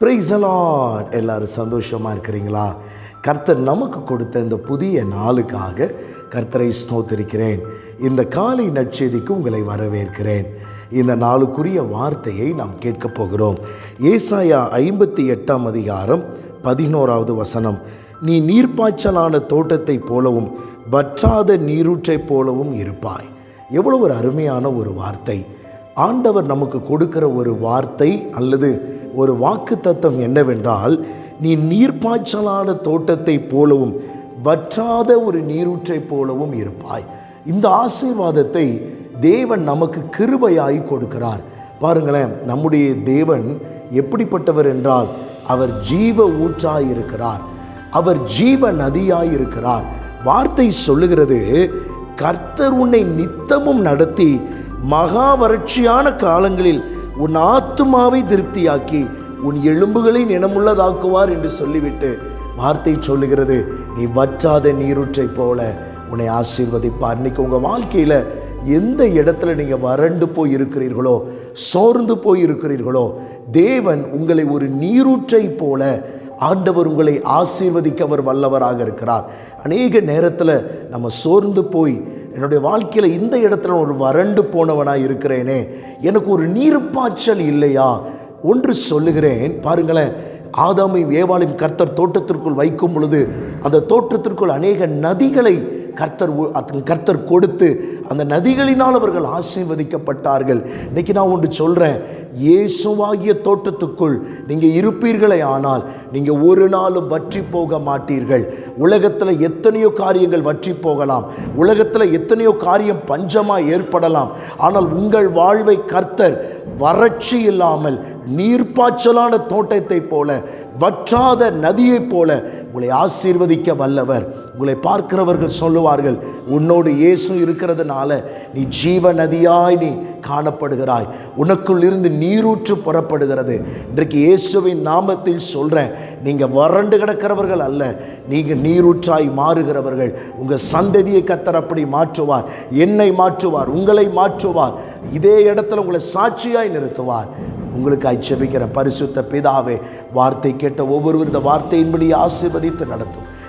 பிரைசலாட் எல்லாரும் சந்தோஷமாக இருக்கிறீங்களா? கர்த்தர் நமக்கு கொடுத்த இந்த புதிய நாளுக்காக கர்த்தரை ஸ்தோத்திருக்கிறேன். இந்த காலை நற்செய்திக்கு உங்களை வரவேற்கிறேன். இந்த நாளுக்குரிய வார்த்தையை நாம் கேட்கப் போகிறோம். ஏசாயா ஐம்பத்தி எட்டாம் அதிகாரம் பதினோராவது வசனம். நீ நீர்ப்பாய்ச்சலான தோட்டத்தைப் போலவும் வற்றாத நீரூற்றைப் போலவும் இருப்பாய். எவ்வளோ ஒரு அருமையான ஒரு வார்த்தை. ஆண்டவர் நமக்கு கொடுக்கிற ஒரு வார்த்தை அல்லது ஒரு வாக்கு தத்துவம் என்னவென்றால் நீ நீர்ப்பாய்ச்சலான தோட்டத்தைப் போலவும் வற்றாத ஒரு நீரூற்றைப் போலவும் இருப்பாய். இந்த ஆசீர்வாதத்தை தேவன் நமக்கு கிருபையாய் கொடுக்கிறார். பாருங்களேன் நம்முடைய தேவன் எப்படிப்பட்டவர் என்றால் அவர் ஜீவ ஊற்றாய் இருக்கிறார். அவர் ஜீவ நதியாய் இருக்கிறார். வார்த்தை சொல்லுகிறது கர்த்தர் உன்னை நித்தமும் நடத்தி மகா வறட்சியான காலங்களில் உன் ஆத்துமாவை திருப்தியாக்கி உன் எலும்புகளை நினமுள்ளதாக்குவார் என்று சொல்லிவிட்டு வார்த்தை சொல்லுகிறது. நீ வற்றாத நீரூற்றை போல உன்னை ஆசீர்வதிப்பார். இன்னைக்கு உங்கள் வாழ்க்கையில் எந்த இடத்துல நீங்கள் வறண்டு போய் இருக்கிறீர்களோ சோர்ந்து போய் இருக்கிறீர்களோ தேவன் உங்களை ஒரு நீரூற்றை போல ஆண்டவர் உங்களை ஆசீர்வதிக்க அவர் வல்லவராக இருக்கிறார். அநேக நேரத்தில் நம்ம சோர்ந்து போய் என்னுடைய வாழ்க்கையில் இந்த இடத்துல ஒரு வறண்டு போனவனாக இருக்கிறேனே எனக்கு ஒரு நீர்ப்பாய்ச்சல் இல்லையா? ஒன்று சொல்லுகிறேன். பாருங்களேன் ஆதாமையும் ஏவாளையும் கர்த்தர் தோட்டத்திற்குள் வைக்கும் பொழுது அந்த தோட்டத்திற்குள் அநேக நதிகளை கர்த்தர் கர்த்தர் கொடுத்து அந்த நதிகளினால் அவர்கள் ஆசீர்வதிக்கப்பட்டார்கள். இன்னைக்கு நான் ஒன்று சொல்கிறேன் இயேசுவாகிய தோட்டத்துக்குள் நீங்கள் இருப்பீர்களே ஆனால் நீங்கள் ஒரு நாளும் வற்றி போக மாட்டீர்கள். உலகத்தில் எத்தனையோ காரியங்கள் வற்றி போகலாம். உலகத்தில் எத்தனையோ காரியம் பஞ்சமாக ஏற்படலாம். ஆனால் உங்கள் வாழ்வை கர்த்தர் வறட்சி இல்லாமல் நீர்ப்பாய்ச்சலான தோட்டத்தைப் போல வற்றாத நதியைப் போல உங்களை ஆசீர்வதிக்க வல்லவர். உங்களை பார்க்கிறவர்கள் சொல்லுவார்கள் உன்னோடு இயேசு இருக்கிறதுனால நீ ஜீவ நதியாய் நீ காணப்படுகிறாய். உனக்குள் இருந்து நீரூற்று புறப்படுகிறது. இன்றைக்கு இயேசுவின் நாமத்தில் சொல்கிறேன் நீங்கள் வறண்டு கிடக்கிறவர்கள் அல்ல நீங்கள் நீரூற்றாய் மாறுகிறவர்கள். உங்கள் சந்ததியை கத்தர் அப்படி மாற்றுவார் என்னை மாற்றுவார் உங்களை மாற்றுவார் இதே இடத்துல உங்களை சாட்சியாய் நிறுத்துவார். உங்களுக்காய் செபிக்கிற பரிசுத்த பிதாவே வார்த்தை கேட்ட ஒவ்வொருவர் இந்த வார்த்தையின்படி ஆசீர்வதித்து நடத்தும்.